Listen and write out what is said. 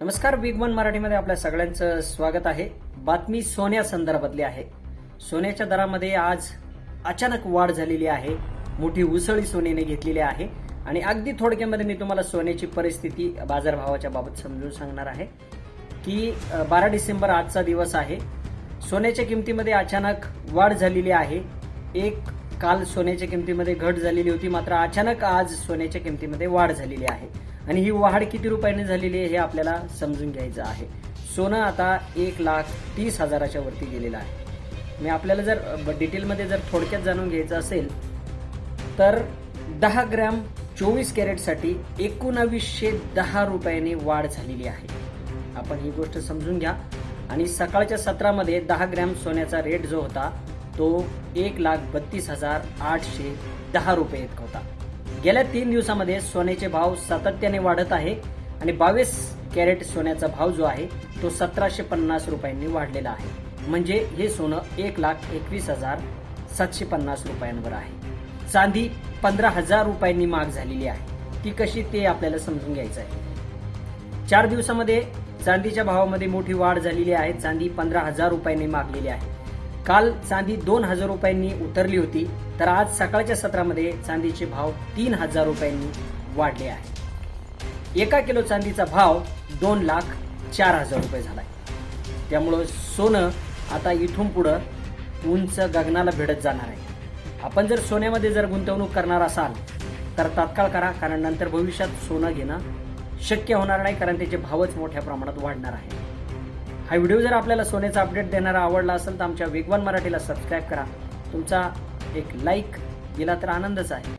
नमस्कार big one मराठीमध्ये आपल्या सगळ्यांचं स्वागत आहे. बातमी सोन्या संदर्भातली आहे. सोन्याच्या दरामध्ये आज अचानक वाढ झालेली आहे. मोठी उसळी सोन्याने घेतलेली आहे. आणि अगदी थोडक्यामध्ये मी तुम्हाला सोन्याची परिस्थिती बाजारभावाच्या बाबत समजून सांगणार आहे की बारा डिसेंबर आजचा दिवस आहे. सोन्याच्या किमतीमध्ये अचानक वाढ झालेली आहे. एक काल सोन्याच्या किमतीमध्ये घट झालेली होती. मात्र अचानक आज सोन्याच्या किमतीमध्ये वाढ झालेली आहे. आणि ही वाढ किती रुपयाने झालेली आहे हे आपल्याला समजून घ्यायचं आहे. सोनं आता एक लाख तीस हजाराच्या वरती गेलेलं आहे. मी आपल्याला जर डिटेलमध्ये जर थोडक्यात जाणून घ्यायचं असेल तर दहा ग्रॅम चोवीस कॅरेटसाठी एकोणावीसशे दहा रुपयाने वाढ झालेली आहे. आपण ही गोष्ट समजून घ्या. आणि सकाळच्या सत्रामध्ये दहा ग्रॅम सोन्याचा रेट जो होता तो एक लाख बत्तीस हजार आठशे दहा रुपये इतका होता. गेल्या तीन दिवसामध्ये सोन्याचे भाव सातत्याने वाढत आहे आणि बावीस कॅरेट सोन्याचा भाव जो आहे तो सतराशे पन्नास रुपयांनी वाढलेला आहे. म्हणजे हे सोनं एक लाख एकवीस हजार सातशे पन्नास रुपयांवर आहे. चांदी पंधरा हजार रुपयांनी महाग झालेली आहे. ती कशी ते आपल्याला समजून घ्यायचं आहे. चार दिवसामध्ये चांदीच्या भावामध्ये मोठी वाढ झालेली आहे. चांदी पंधरा हजार रुपयांनी मागलेली आहे. काल चांदी दोन हजार रुपयांनी उतरली होती तर आज सकाळच्या सत्रामध्ये चांदीचे भाव तीन हजार रुपयांनी वाढले आहे. एका किलो चांदीचा भाव दोन लाख चार हजार रुपये झालाय. त्यामुळं सोनं आता इथून पुढं उंच गगनाला भिडत जाणार आहे. आपण जर सोन्यामध्ये जर गुंतवणूक करणार असाल तर तात्काळ करा कारण नंतर भविष्यात सोनं घेणं शक्य होणार नाही कारण त्याचे भावच मोठ्या प्रमाणात वाढणार आहे. हा व्हिडिओ जर आपल्याला सोन्याचा अपडेट देणारा आवडला असेल तर आमच्या वेगवान मराठीला सबस्क्राईब करा. तुमचा एक लाईक दिला तर आनंदच आहे.